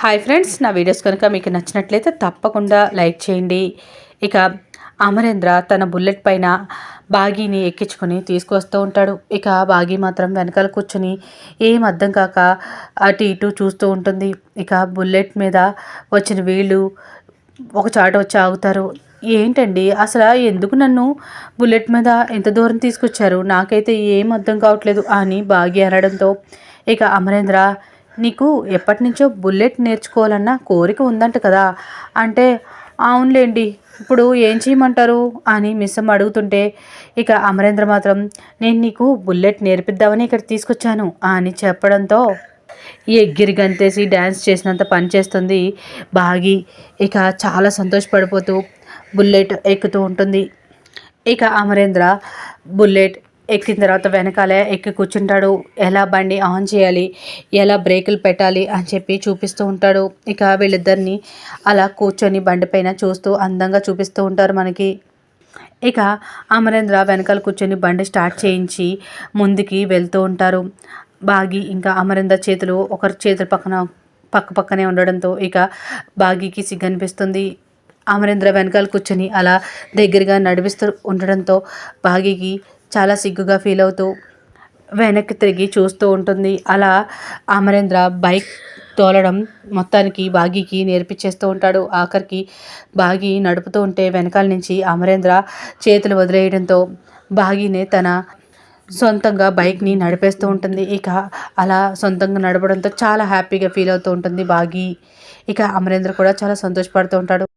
Hi friends నా videos కనుక మీకు నచ్చినట్లయితే తప్పకుండా లైక్ చేయండి. ఇక అమరేంద్ర తన బుల్లెట్ పైన బాగీని ఎక్కించుకొని తీసుకొస్తూ ఉంటాడు. ఇక బాగీ మాత్రం వెనకాల కూర్చుని ఏం అర్థం కాక అటు ఇటు చూస్తూ ఉంటుంది. ఇక బుల్లెట్ మీద వచ్చిన వీళ్ళు ఒక చాట వచ్చి ఆగుతారు. ఏంటండి అసలు ఎందుకు నన్ను బుల్లెట్ మీద ఎంత దూరం తీసుకొచ్చారు? నాకైతే ఏం అర్థం కావట్లేదు అని బాగి అనడంతో ఇక అమరేంద్ర నీకు ఎప్పటి నుంచో బుల్లెట్ నేర్చుకోవాలన్న కోరిక ఉందంట కదా. అంటే అవునులేండి ఇప్పుడు ఏం చేయమంటారు? అని మిస్సమ్మ అడుగుతుంటే ఇక అమరేంద్ర మాత్రం నేను నీకు బుల్లెట్ నేర్పిద్దామని ఇక్కడ తీసుకొచ్చాను అని చెప్పడంతో ఎగ్గిరి గంతేసి డ్యాన్స్ చేసినంత పని చేస్తుంది బాగి. ఇక చాలా సంతోషపడిపోతూ బుల్లెట్ ఎక్కుతూ ఉంటుంది. ఇక అమరేంద్ర బుల్లెట్ ఎక్కిన తర్వాత వెనకాలే ఎక్కి కూర్చుంటాడు. ఎలా బండి ఆన్ చేయాలి? ఎలా బ్రేకులు పెట్టాలి? అని చెప్పి చూపిస్తూ ఉంటాడు. ఇక వీళ్ళిద్దరిని అలా కూర్చొని బండి పైన చూస్తూ అందంగా చూపిస్తూ ఉంటారు మనకి. ఇక అమరేంద్ర వెనకాల కూర్చొని బండి స్టార్ట్ చేయించి ముందుకి వెళ్తూ ఉంటారు. బాగి ఇంకా అమరేంద్ర చేతులు ఒకరి చేతుల పక్కన పక్క పక్కనే ఉండడంతో ఇక బాగీకి సిగ్గనిపిస్తుంది అమరేంద్ర వెనకాల కూర్చొని అలా దగ్గరగా నడిపిస్తూ ఉండడంతో బాగీకి చాలా సిగ్గుగా ఫీల్ అవుతూ వెనక్కి తిరిగి చూస్తూ ఉంటుంది. అలా అమరేంద్ర బైక్ తోలడం మొత్తానికి బాగీకి నేర్పించేస్తూ ఉంటాడు. ఆఖరికి బాగి నడుపుతూ ఉంటే వెనకాల నుంచి అమరేంద్ర చేతులు వదిలేయడంతో బాగీనే తన సొంతంగా బైక్ని నడిపేస్తూ ఉంటుంది. ఇక అలా సొంతంగా నడపడంతో చాలా హ్యాపీగా ఫీల్ అవుతూ ఉంటుంది బాగి. ఇక అమరేంద్ర కూడా చాలా సంతోషపడుతూ ఉంటాడు.